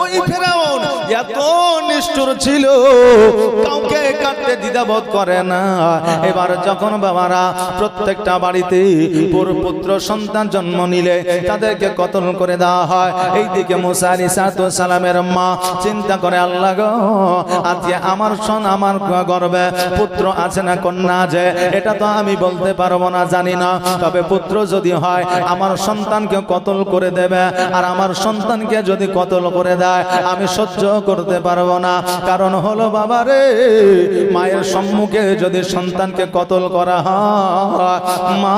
ওই ফেরাউন এত নিষ্ঠুর ছিল। কাউকে কাটতে দ্বিধাবোধ করে না। এবার যখন বাবারা প্রত্যেকটা বাড়িতে পুর পুত্র, সন্তান জন্ম নিলে তাদেরকে কতল করে দেওয়া হয়। এইদিকে মুসা আলী সালামের মা চিন্তা করে, আল্লাহ গো, আজকে আমার সন আমার গর্বে পুত্র আছে না, কন্যা আছে? এটা তো আমি বলতে পারব না, জানি না। তবে পুত্র যদি হয়, আমার সন্তানকে কতল করে দেবে? আর আমার সন্তানকে যদি কতল করে দেয়, আমি সহ্য করতে পারব না। কারণ হলো বাবা রে, মায়ের সম্মুখে যদি সন্তানকে কতল করা হয়, মা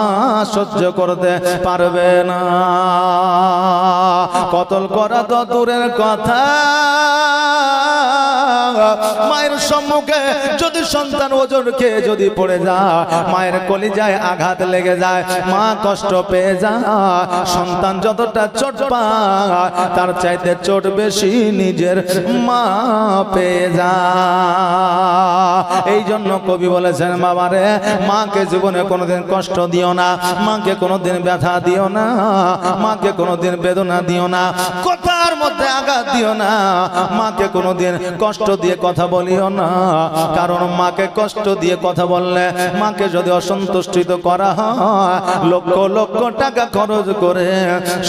সহ্য করতে পারবে না। কতল করা তো দূরের কথা। মায়ের সম্মুখে যদি সন্তান ওজন খেয়ে যদি পড়ে যায়, মায়ের কলিজায় আঘাত লেগে যায়, মা কষ্ট পেয়ে যায়। সন্তান যতটা চোট তার চাইতে চোট বেশি নিজের মা পেয়ে যায়। এই জন্য কবি বলেছেন, বাবারে, মাকে জীবনে কোনোদিন কষ্ট দিও না, মাকে কোনোদিন ব্যথা দিও না, মাকে কোনোদিন বেদনা দিও না, কথার মধ্যে আঘাত দিও না, মাকে কোনোদিন কষ্ট দিয়ে কথা বলিও না। কারণ মাকে কষ্ট দিয়ে কথা বললে মাকে যদি অসন্তুষ্টিত করা হয়, লক্ষ লক্ষ টাকা খরচ করে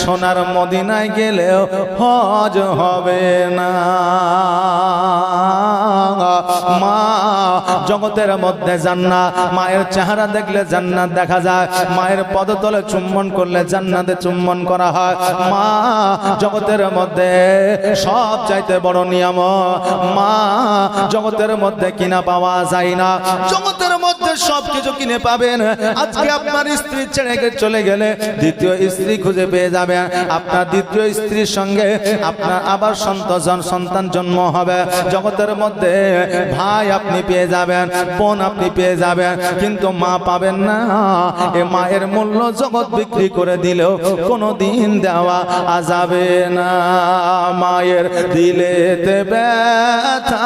সোনার মদিনায় গেলেও হজ হবে না। মা জগতের মধ্যে জান্নাত। মায়ের চেহারা দেখলে জান্নাত দেখা যায়। মায়ের পদতলে চুম্বন করলে জান্নাতে চুম্বন করা হয়। মা, জগতের মধ্যে সব চাইতে বড় নিয়ম মা, জগতের মধ্যে কিনা পাওয়া যায় না। জগতের মধ্যে সব কিছু কিনে পাবেন। আজকে আপনার স্ত্রী ছেড়ে চলে গেলে দ্বিতীয় স্ত্রী খুঁজে পেয়ে যাবেন আপনার দ্বিতীয় স্ত্রীর সঙ্গে আপনার আবার সন্তান সন্তান জন্ম হবে। জগতের মধ্যে ভাই আপনি পেয়ে যাবেন, বোন আপনি পেয়ে যাবেন, কিন্তু মা পাবেন না। এ মায়ের মূল্য জগৎ বিক্রি করে দিলেও কোনো দিন দেওয়া আ যাবে না। মায়ের দিলেতে ব্যথা।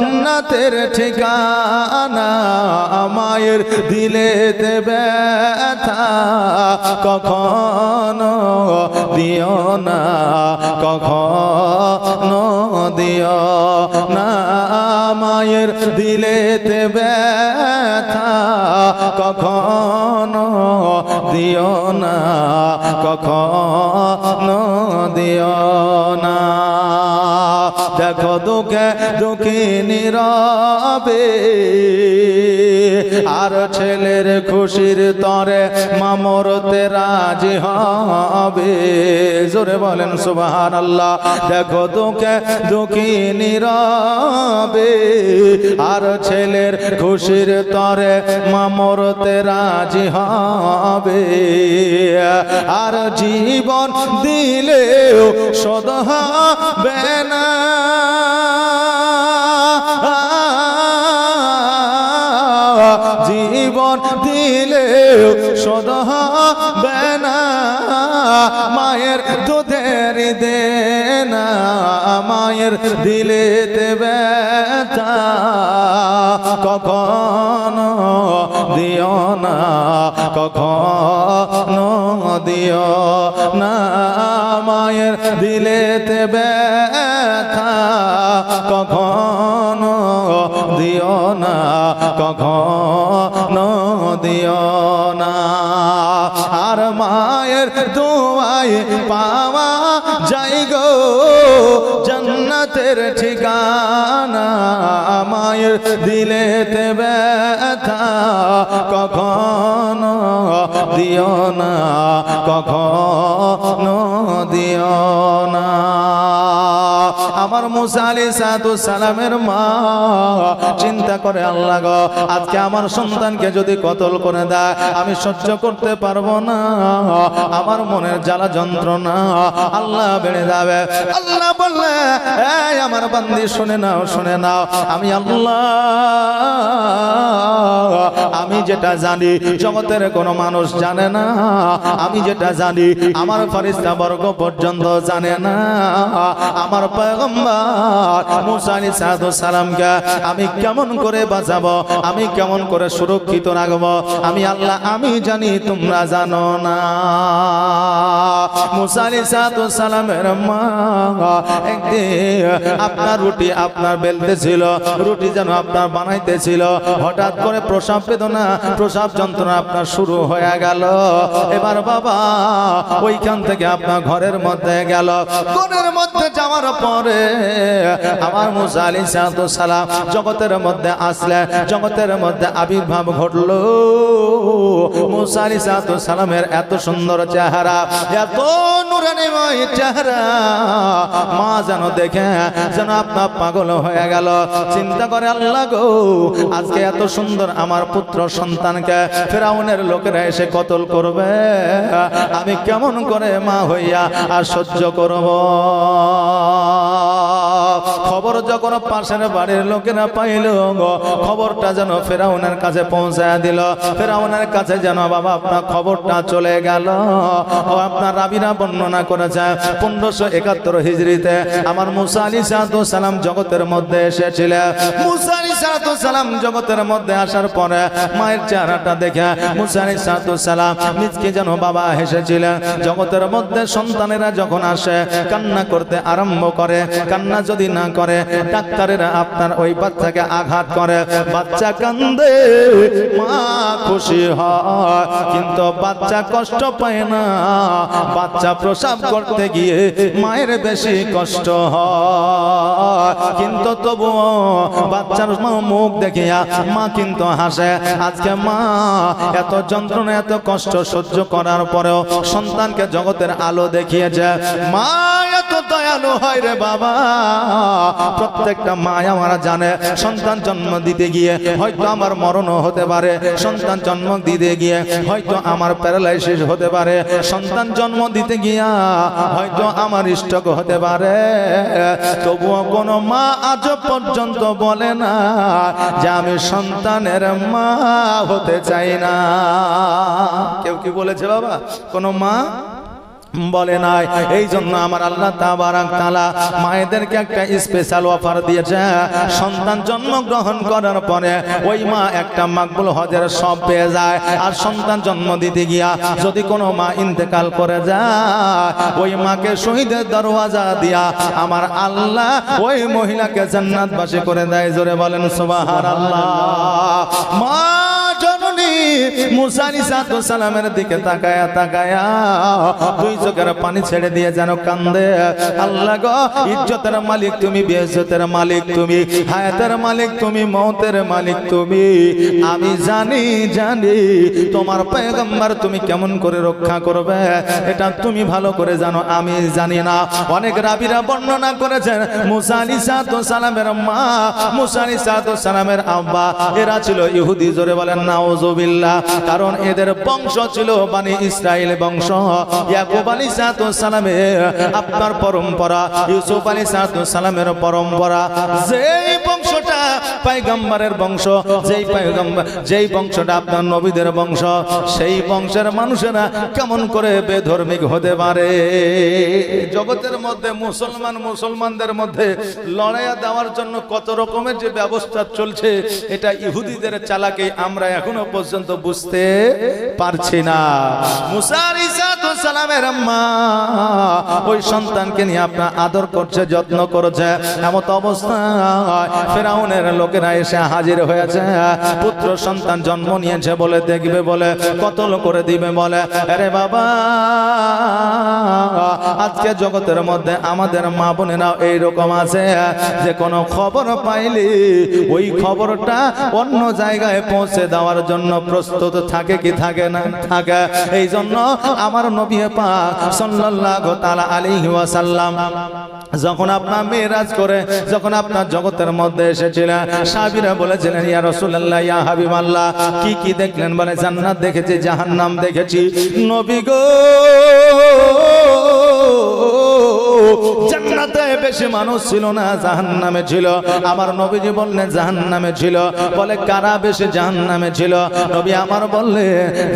জান্নাতের ঠিকানা মায়ের দিলেতে ব্যথা কখনো দিও না। কখনো দিও না মায়ের দিলেতে ব্যথা কখনো দিও না কখনো দিও না দেখো দুঃখে দুঃখী নীরবে, আর ছেলের খুশির তরে মামরতে রাজি হবে। জোরে বলেন সুবাহান আল্লাহ দেখো দুঃখে দুঃখী নীরবে। আর ছেলের খুশির তরে মামরতে রাজি হবে। আর জীবন দিলেও শোধ হবে না। জীবন দিলেও শোধ হবে না। মায়ের দুধের দেনা মায়ের দিলেতে ব্যথা। কখনো দিও না, কখনো দিও না মায়ের দিলেতে ব্যথা। কখনো দিও না, কখনো দিও না। আর মায়ের দোয়াই পাওয়া যাই গো, জান্নাতের ঠিকানা। মায়ের দিলেতে ব্যথা কখনো দিও না, কখনো দিও না। আমার মুসা আলী সালামের মা। চিন্তা করে আল্লাহ গো, আজকে আমার সন্তানকে যদি কতল করে দেয়, আমি সহ্য করতে পারব না। আমার মনের জ্বালা যন্ত্রণা আল্লাহ বেড়ে যাবে। আল্লাহ বললে, এই আমার বান্দি, শুনে নাও শুনে নাও, আমি আল্লাহ, আমি যেটা জানি, জগতের কোনো মানুষ জানে না। আমি যেটা জানি, আমার ফারিস্তা বর্গ পর্যন্ত জানে না। আমার পয়গম্বর মুসানি সাধু সালামকে আমি কেমন করে বাঁচাবো? আমি কেমন করে সুরক্ষিত রাখব? আমি আল্লাহ, আমি জানি তোমরা জানো না। মুসানি সাধু সালামের মা আপনার রুটি আপনার বেলতেছিল, রুটি যেন আপনার বানাইতেছিল। হঠাৎ করে প্রসাব বেদনা, প্রসাব যন্ত্রণা আপনার শুরু হয়ে গেল। এবার বাবা, ওইখান থেকে আপনার ঘরের মধ্যে গেল। ঘরের মধ্যে যাওয়ার পরে আমার মুসা আলী সালাম জগতের মধ্যে আসলে জগতের মধ্যে আবির্ভাব ঘটলো। মুসা আলী সালামের এত সুন্দর চেহারা, এত নুরানিময় চেহারা, মা যেন দেখে, যেন আপনার পাগল হয়ে গেল। চিন্তা করে আল্লাহ গো, আজকে এত সুন্দর আমার পুত্র সন্তানকে ফেরাউনের লোকেরা এসে কতল করবে? আমি কেমন করে মা হইয়া আর সহ্য করব? খবর যখন পাশের বাড়ির লোকেরা পাইল খবরটা যেন ফেরাউনের কাছে পৌঁছায় দিল। ফেরাউনের কাছে যেন, বাবা, আপনার খবরটা চলে গেল। আপনার রাবিরা বর্ণনা করেছে, পনেরোশো একাত্তর হিজড়িতে আমার মুসা আলী সালাম জগতের মধ্যে এসেছিলেন মুসা আলী সালাম জগতের মধ্যে আসার পরে মায়ের চেহারাটা দেখে মুসা আলী সালাম নিজকে যেন বাবা হেসেছিলেন জগতের মধ্যে সন্তানেরা যখন আসে, কান্না করতে আরম্ভ করে, কান্না যদি না করে ডাক্তারেরা আপনার ওই বাচ্চাকে আঘাত করে। বাচ্চা কান্দে, মা খুশি হয়, কিন্তু বাচ্চা কষ্ট পায় না। বাচ্চা প্রসাব করতে গিয়ে মায়ের বেশি কষ্ট হয়। কিন্তু তবুও বাচ্চার মুখ দেখিয়া মা কিন্তু হাসে, আজকে মা এত যন্ত্রণা, এত কষ্ট সহ্য করার পরেও সন্তানকে জগতের আলো দেখিয়েছে। মা, এত দয়ালু হয় রে বাবা। প্রত্যেকটা মা আমরা জানে। সন্তান জন্ম দিতে গিয়ে হয়তো আমার মরণও হতে পারে। সন্তান জন্ম দিতে গিয়ে হয়তো আমার প্যারালাইসিস হতে পারে। সন্তান জন্ম দিতে গিয়া হয়তো আমার স্টক হতে পারে। তবুও কোনো মা আজ পর্যন্ত বলে না যে আমি সন্তানের মা হতে চাই না। কেউ কি বলেছে বাবা? কোনো মা বলে নাই। এই জন্য আমার আল্লাহ তাআলা মায়েদেরকে একটা স্পেশাল অফার দিয়েছে। সন্তান জন্মগ্রহণ করার পরে ওই মা একটা মাকবুল হজের সব পেয়ে যায়। আর সন্তান জন্ম দিতে গিয়া যদি কোনো মা ইন্তেকাল করে যায়, ওই মাকে শহীদের দরওয়াজা দিয়া আমার আল্লাহ ওই মহিলাকে জান্নাতবাসী করে দেয়। জোরে বলেন, সুবহানাল্লাহ। মা জননী মুসা আলাইহিস সালামের দিকে তাকায়া তাকায়া দুই চোখের পানি ছেড়ে দিয়ে যেন কান্দে। আল্লাহ গো, ইজ্জতের মালিক তুমি, বেইজ্জতের মালিক তুমি, হায়াতের মালিক তুমি, মৌতের মালিক তুমি। আমি জানি জানি তোমার পয়গম্বর তুমি কেমন করে রক্ষা করবে, এটা তুমি ভালো করে জানো, আমি জানি না। অনেক রাবিরা বর্ণনা করেছেন, মুসা আলাইহিস সালামের মা, মুসা আলাইহিস সালামের আব্বা, এরা ছিল ইহুদি, জোরে বলেন, নাউজুবিল্লাহ। কারণ এদের বংশ ছিল বানি ইসরায়েল বংশ। ইয়াকুব আলী সালামের আপনার পরম্পরা, ইউসুফ আলী সালামের পরম্পরা। যে বংশটা পাইগাম্বারের বংশ, যেই পাইগাম্বার যেই বংশটা আপনার নবীদের বংশ, সেই বংশের মানুষেরা কেমন করে বেধর্মিক হতে পারে? জগতের মধ্যে মুসলমান, মুসলমানদের মধ্যে লড়াইয়া দেওয়ার জন্য কত রকমের যে ব্যবস্থা চলছে, এটা ইহুদিদের চালাকে আমরা এখনও পর্যন্ত বুঝতে পারছি না। মুসার সালামের মা ওই সন্তানকে নিয়ে আপনার আদর করছে, যত্ন করছে। এমত অবস্থায় ফেরাউনের লোকেরা এসে হাজির হয়েছে। পুত্র সন্তান জন্ম নিয়েছে বলে দেখবে বলে, কতল করে দিবে বলে। আরে বাবা, আজকে জগতের মধ্যে আমাদের মা বোনেরাও এইরকম আছে। যে কোনো খবর পাইলি ওই খবরটা অন্য জায়গায় পৌঁছে দেওয়ার জন্য প্রস্তুত থাকে কি থাকে না থাকে। এই জন্য আমার নবী সাল্লাল্লাহু তাআলা আলাইহি ওয়াসাল্লাম যখন আপনার মেরাজ করে, যখন আপনার জগতের মধ্যে এসেছিলেন, সাহাবীরা বলেছিলেন, ইয়া রাসূলুল্লাহ, ইয়া হাবিবাল্লাহ। কি কি দেখলেন? বলে, জান্নাত দেখেছি, জাহান্নাম দেখেছি। নবী গো! জান্নাতে বেশি মানুষ ছিল না, জাহান্নামে ছিল। আমার নবীজি বললেন, জাহান্নামে ছিল। বলে, কারা বেশি জাহান্নামে ছিল? নবী আমার বললে,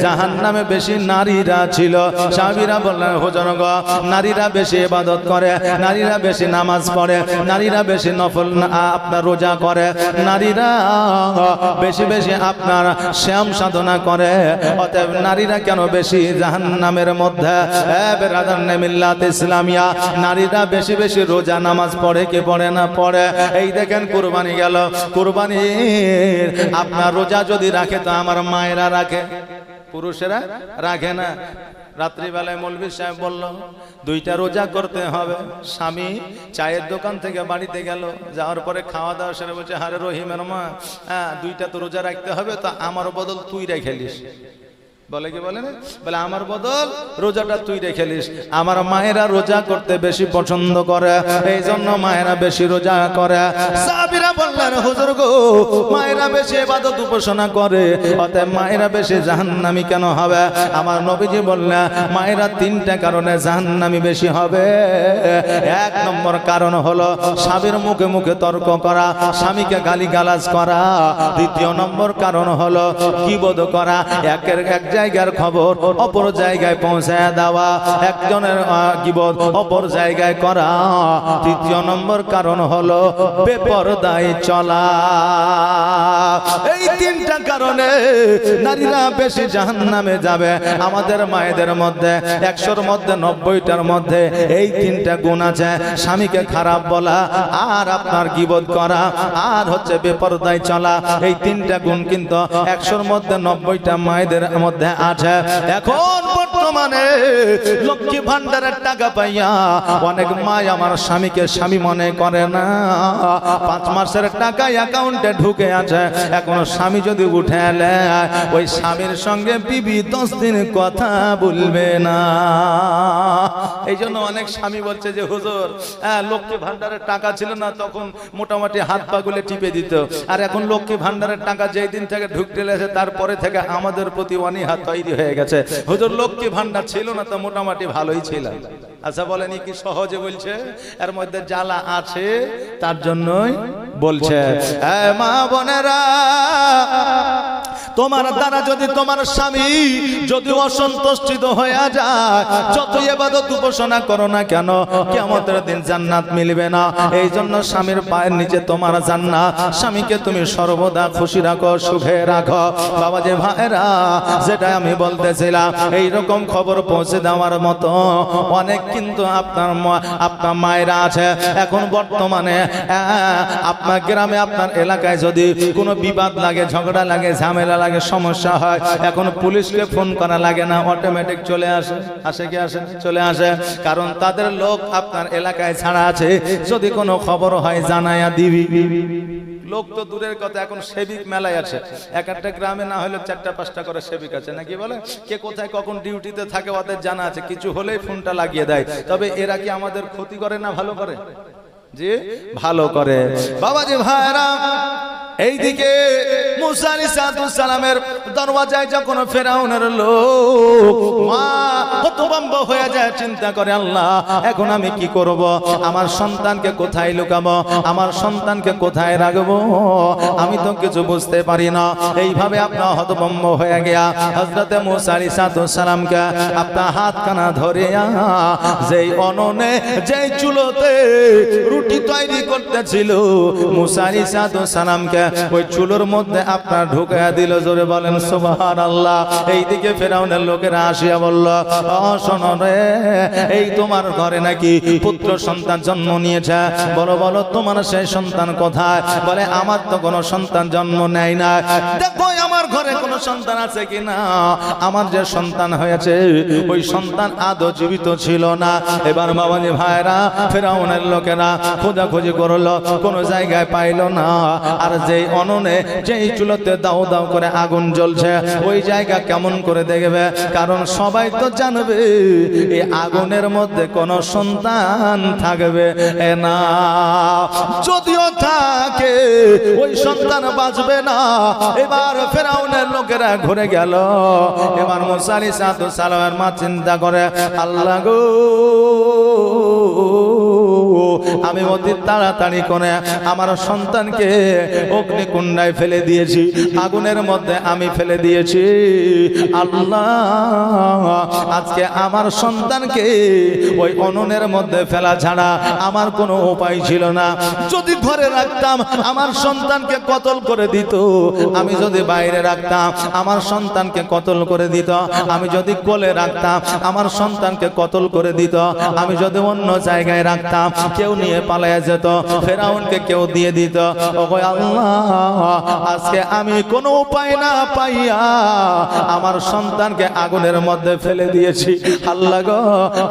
জাহান্নামে বেশি নারীরা ছিল। সাহাবীরা বললেন হুজুর গো নারীরা বেশি ইবাদত করে, নারীরা বেশি নামাজ পড়ে, নারীরা বেশি নফল আপনার রোজা করে, নারীরা বেশি বেশি আপনার শ্যাম সাধনা করে, অতএব নারীরা কেন বেশি জাহান্নামের মধ্যে? ইসলামিয়া নারীরা বেশি বেশি রোজা নামাজ পড়ে, কে পড়ে না পড়ে? এই দেখেন কুরবানি গেল। কুরবানির আপনার রোজা যদি রাখে, তো আমার মায়েরা রাখে। পুরুষেরা রাখে না। রাত্রিবেলায় মৌলবী সাহেব বলল, দুইটা রোজা করতে হবে। স্বামী চায়ের দোকান থেকে বাড়িতে গেল। যাওয়ার পরে খাওয়া দাওয়া সেরে বলছে, হারে রহিমের মা হ্যাঁ দুইটা তো রোজা রাখতে হবে, তো আমার বদল তুই রেখেলিস বলে কি বলে বলে, আমার বদল রোজাটা তুই রেখেলিস আমার মায়েরা রোজা করতে বেশি পছন্দ করে এই জন্য মায়েরা বেশি রোজা করে। সাবিরা বললেন, হুজুর গো, মায়েরা বেশি ইবাদত উপাসনা করে, অতএব মায়েরা বেশি জাহান্নামী কেন হবে? আমার নবীজি বললেন, মায়েরা তিনটা কারণে জাহান্নামী বেশি হবে। এক নম্বর কারণ হলো স্বামীর মুখে মুখে তর্ক করা, স্বামীকে গালি গালাজ করা। দ্বিতীয় নম্বর কারণ হলো কিবোধ করা। একের এক জায়গার খবর অপর জায়গায় পৌঁছায় দেওয়া। একজনের কিবোধ অপর জায়গায় করা। তৃতীয় নম্বর কারণ হলো বেপরদায় চলা। এই তিনটা কারণে নারীরা বেশি জাহান্নামে যাবে। আমাদের মায়েদের মধ্যে, একশোর মধ্যে, নব্বইটার মধ্যে এই তিনটা গুণ আছে। স্বামীকে খারাপ বলা, আর আপনার গিবোধ করা? আর হচ্ছে বেপরদায় চলা। এই তিনটা গুণ কিন্তু একশোর মধ্যে, নব্বইটা মায়েদের মধ্যে আছে। এখন বর্তমানে লক্ষ্মী ভান্ডারের টাকা পাইয়া অনেক মা আমার স্বামীকে স্বামী মনে করে না। পাঁচ মাসের টাকা অ্যাকাউন্টে ঢুকে আছে। এখন স্বামী যদি উঠে ওই স্বামীর সঙ্গে বিবি দশ দিন কথা বলবে না। এই জন্য অনেক স্বামী বলছে যে, হুজুর হ্যাঁ লক্ষ্মী ভান্ডারের টাকা ছিল না, তখন মোটামুটি হাত পা গুলে টিপে দিত। আর এখন লক্ষ্মী ভান্ডারের টাকা যেই দিন থেকে ঢুকতে লেগেছে, তারপরে থেকে আমাদের প্রতি অনীহা তৈরি হয়ে গেছে। হুজুর, লক্ষ্মী ভান্ডার ছিল না তো মোটামুটি ভালোই ছিল। আচ্ছা বলেনি কি সহজে বলছে? এর মধ্যে জ্বালা আছে তার জন্যই বলছে। মা বোনেরা তোমার দ্বারা যদি তোমার স্বামী যদি অসন্তুষ্টিত হয়ে যায় যত এবাদত উপাসনা করো না কেন কেমতের দিন জান্নাত মিলবে না। এই জন্য স্বামীর পায়ের নিচে তোমার জান্নাত স্বামীকে তুমি সর্বদা খুশি রাখো সুখে রাখো। বাবা যে ভাইরা যেটা আমি বলতেছিলাম এই রকম খবর পৌঁছে দেওয়ার মতো অনেক কিন্তু আপনার আপনার মায়েরা আছে। এখন বর্তমানে আপনার গ্রামে আপনার এলাকায় যদি কোনো বিবাদ লাগে ঝগড়া লাগে ঝামেলা লাগে সমস্যা হয়। এখন পুলিশকে ফোন করা লাগে না অটোমেটিক চলে আসে। আসে কি আসে চলে আসে। কারণ তাদের লোক আপনার এলাকায় ছাড়া আছে। যদি কোনো খবর হয়, জানায়া দিবি। লোক তো দূরের কথা, এখন সেবিক মেলায় আছে। এক একটা গ্রামে না হলে চারটা, পাঁচটা করে সেবিক আছে। নাকি বলে? কে কোথায় কখন ডিউটিতে থাকে, ওদের জানা আছে। কিছু হলেই ফোনটা লাগিয়ে দেয়। তবে এরা কি আমাদের ক্ষতি করে না ভালো করে? জি, ভালো করে। বাবাজি ভাইরা এইদিকে মুসা আলী সালামের দরওয়াজায় যখন ফেরাউনের লোক মা হতভম্ব হয়ে যায়, চিন্তা করে, আল্লাহ, এখন আমি কি করব? আমার সন্তানকে কোথায় লুকাবো? আমার সন্তানকে কোথায় রাখব? আমি তো কিছু বুঝতে পারি না। এইভাবে আপনার হতভম্ব হয়ে গিয়া হজরতে মুসা আলী সালামকে আপনার হাত কানা ধরে যেই অননে, যেই চুলোতে রুটি তৈরি করতেছিল, মুসা আলী সালামকে ওই চুলোর মধ্যে আপনার ঢুকে দিল জোরে বলেন সুবহান আল্লাহ এইদিকে ফেরাউনের লোকেরা আসিয়া বলল "ও শোনো রে এই তোমার ঘরে নাকি পুত্র সন্তান জন্ম নিয়েছে? বলো বলো তোমার সেই সন্তান কোথায়? বলে আমার তো কোনো সন্তান জন্ম নেয় না। দেখো আমার ঘরে কোনো সন্তান আছে কি না আমার যে সন্তান হয়েছে ওই সন্তান আদৌ জীবিত ছিল না। এবার বাবাজি ভাইরা ফেরাউনের লোকেরা খোঁজাখুঁজি করল কোনো জায়গায় পাইলো না। আর যেই অননে যেই চুলো এইগুলোতে দাও দাও করে আগুন জ্বলছে, ওই জায়গা কেমন করে দেখবে? কারণ সবাই তো জানবে, এই আগুনের মধ্যে কোনো সন্তান থাকবে না। যদিও থাকে, ওই সন্তান বাঁচবে না। এবার ফেরাউনের লোকেরা ঘুরে গেল। এবার মুসারি সাধু সালামের মা চিন্তা করে, আল্লাহ গো। আমি অতি তাড়াতাড়ি করে আমার সন্তানকে অগ্নিকুণ্ডায় ফেলে দিয়েছি। আগুনের মধ্যে আমি ফেলে দিয়েছি। আল্লাহ, আজকে আমার সন্তানকে ওই অননের মধ্যে ফেলা ছাড়া আমার কোনো উপায় ছিল না। যদি ঘরে রাখতাম, আমার সন্তানকে কতল করে দিত। আমি যদি বাইরে রাখতাম, আমার সন্তানকে কতল করে দিত। আমি যদি কোলে রাখতাম, আমার সন্তানকে কতল করে দিত। আমি যদি অন্য জায়গায় রাখতাম কেউ নিয়ে পালাইয়া যেত, ফেরাউনকে কেউ দিয়ে দিত। আল্লাহ, আজকে আমি কোনো উপায় না পাইয়া আমার সন্তানকে আগুনের মধ্যে ফেলে দিয়েছি। আল্লাহ গো,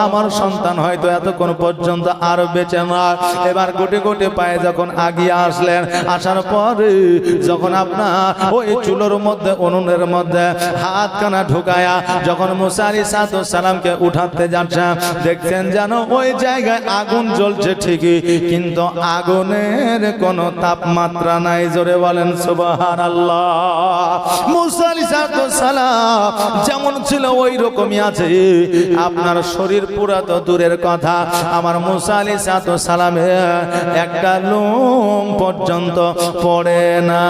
আমার সন্তান হয়তো এতক্ষণ পর্যন্ত আর বেঁচে না। এবার গোটে গোটে পায়ে যখন আগিয়ে আসলেন, আসার পরে যখন আপনার ওই চুলোর মধ্যে, উনুনের মধ্যে হাত কানা ঢুকায়া যখন মুসারি সাদু সালামকে উঠাতে যাচ্ছে দেখছেন যেন ওই জায়গায় আগুন জ্বলছে ঠিকই, কিন্তু আগুনের কোনো তাপমাত্রা নাই। জোরে বলেন সুবাহান আল্লাহ যেমন ছিল ওই রকমই আছে। আপনার শরীর পুরা তো দূরের কথা। আমার মুসালি সাদু সালামে একটা লোম পর্যন্ত পড়ে না